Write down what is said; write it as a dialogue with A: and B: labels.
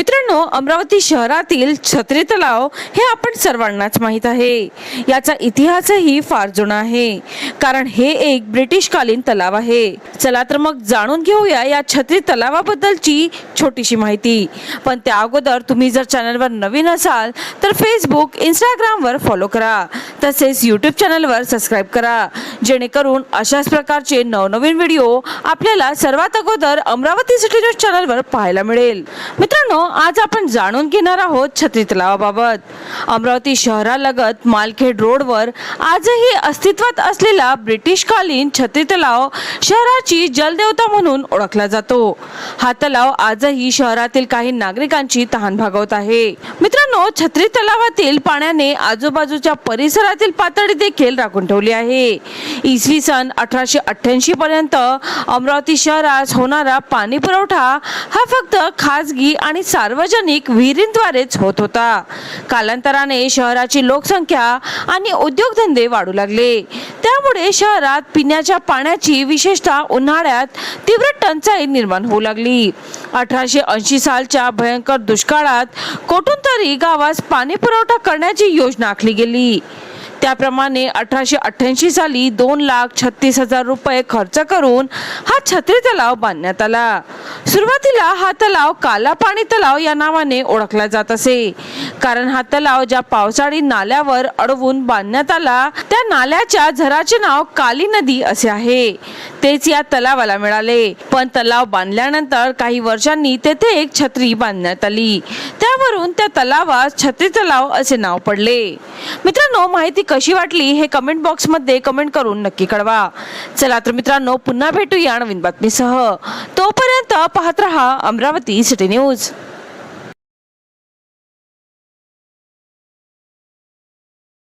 A: मित्रांनो अमरावती शहरातील छत्री तलाव हे आपण सर्वांनाच माहीत आहे. याचा इतिहासही फार जुना आहे. कारण हे एक ब्रिटिशकालीन तलाव आहे. चला तर मग जाणून घेऊया या छत्री तलावाबद्दलची छोटीशी माहिती. पण त्या अगोदर तुम्ही जर चॅनलवर नवीन असाल तर फेसबुक इंस्टाग्रामवर फॉलो करा. तसेच यूट्यूब चॅनलवर सबस्क्राईब करा. जेणेकरून अशाच प्रकारचे नवनवीन व्हिडिओ आपल्याला सर्वात अगोदर अमरावती सिटी न्यूज चॅनलवर पाहायला मिळेल. मित्रांनो आज आपण जाणून घेणार आहोत छत्री तलावाबाबत अमरावती शहरालगत मालखेड रोडवर आजही अस्तित्वात असलेला ब्रिटिशकालीन छत्री तलाव शहराची जलदेवता म्हणून ओळखला जातो. हा तलाव आजही शहरातील काही नागरिकांची तहान भागवत आहे. मित्रांनो मित्रांनो छत्री तलावातील पाण्याने आजूबाजूच्या परिसरातील पातळी देखील राखून ठेवली आहे. इसवी सन अठराशे अठ्ठ्याऐंशी पर्यंत अमरावती शहरास होणारा पाणी पुरवठा हा फक्त खाजगी आणि सार्वजनिक विहिरींद्वारेच होत होता. कालांतराने शहराची लोकसंख्या आणि उद्योगधंदे वाढू लागले. त्या त्यामुळे शहरात पिण्याच्या पाण्याची विशेषतः उन्हाळ्यात तीव्र टंचाई निर्माण होऊ लागली. अठराशे ऐंशी सालच्या भयंकर दुष्काळात कोठून तरी गावास पाणी पुरवठा करण्याची योजना आखली गेली. त्याप्रमाणे अठराशे अठ्ठ्याऐंशी साली दोन लाख छत्तीस हजार रुपये खर्च करून हा छत्री तलाव बांधण्यात आला. सुरुवातीला हा तलाव काला पाणी तलाव या नावाने ओळखला जात असे. कारण हा तलाव ज्या पावसाळी नाल्यावर अडवून बांधण्यात आला त्या नाल्याच्या झराचे नाव काली नदी असे आहे. तेच या तलावाला मिळाले. पण तलाव बांधल्यानंतर काही वर्षांनी तेथे एक छत्री बांधण्यात आली. त्यावरून त्या तलावास छत्री तलाव असे नाव पडले. मित्रांनो माहिती कशी वाटली हे कमेंट बॉक्समध्ये कमेंट करून नक्की कळवा. चला तर मित्रांनो पुन्हा भेटूया नवीन बातमीसह. तोपर्यंत पाहत रहा अमरावती सिटी न्यूज